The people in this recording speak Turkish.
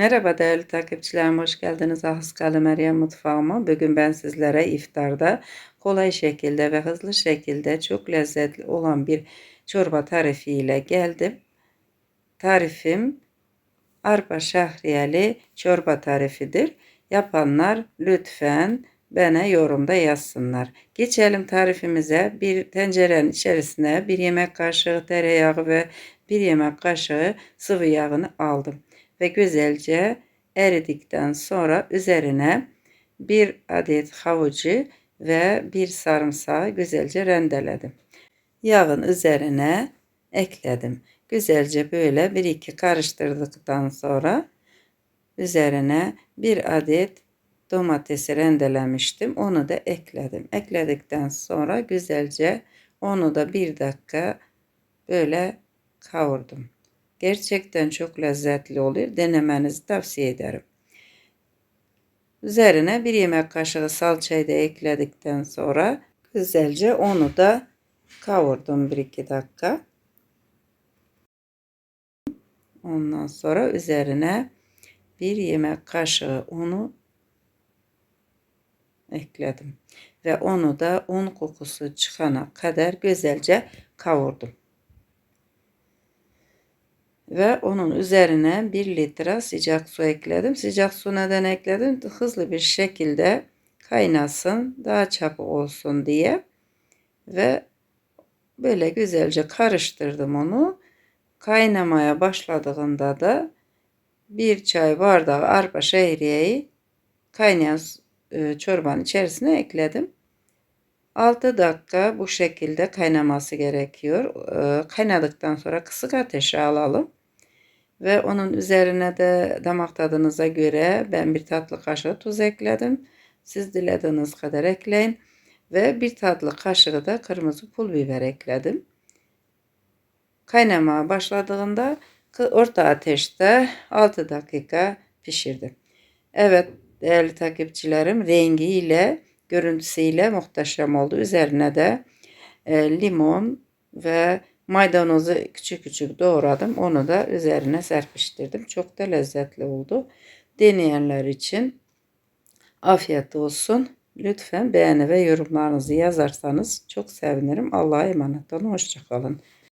Merhaba değerli takipçilerim, hoş geldiniz Ahıskalı Meryem mutfağıma. Bugün ben sizlere iftarda kolay şekilde ve hızlı şekilde çok lezzetli olan bir çorba tarifi ile geldim. Tarifim arpa şahriyeli çorba tarifidir. Yapanlar lütfen bana yorumda yazsınlar. Geçelim tarifimize. Bir tencerenin içerisine bir yemek kaşığı tereyağı ve bir yemek kaşığı sıvı yağını aldım ve güzelce eridikten sonra üzerine bir adet havucu ve bir sarımsağı güzelce rendeledim. Yağın üzerine ekledim. Güzelce böyle bir iki karıştırdıktan sonra üzerine bir adet domatesi rendelemiştim. Onu da ekledim. Ekledikten sonra güzelce onu da bir dakika böyle kavurdum. Gerçekten çok lezzetli oluyor. Denemenizi tavsiye ederim. Üzerine bir yemek kaşığı salçayı da ekledikten sonra güzelce onu da kavurdum 1-2 dakika. Ondan sonra üzerine bir yemek kaşığı unu ekledim. Ve onu da un kokusu çıkana kadar güzelce kavurdum ve onun üzerine 1 litre sıcak su ekledim. Sıcak su neden ekledim? Hızlı bir şekilde kaynasın, daha çabuk olsun diye. Ve böyle güzelce karıştırdım onu. Kaynamaya başladığında da bir çay bardağı arpa şehriyeyi kaynayan e, çorbanın içerisine ekledim. 6 dakika bu şekilde kaynaması gerekiyor. E, kaynadıktan sonra kısık ateşe alalım. Ve onun üzerine de damak tadınıza göre ben bir tatlı kaşığı tuz ekledim. Siz dilediğiniz kadar ekleyin. Ve bir tatlı kaşığı da kırmızı pul biber ekledim. Kaynamaya başladığında orta ateşte 6 dakika pişirdim. Evet değerli takipçilerim rengiyle görüntüsüyle muhteşem oldu. Üzerine de e, limon ve Maydanozu küçük küçük doğradım. Onu da üzerine serpiştirdim. Çok da lezzetli oldu. Deneyenler için afiyet olsun. Lütfen beğeni ve yorumlarınızı yazarsanız çok sevinirim. Allah'a emanet olun. Hoşçakalın.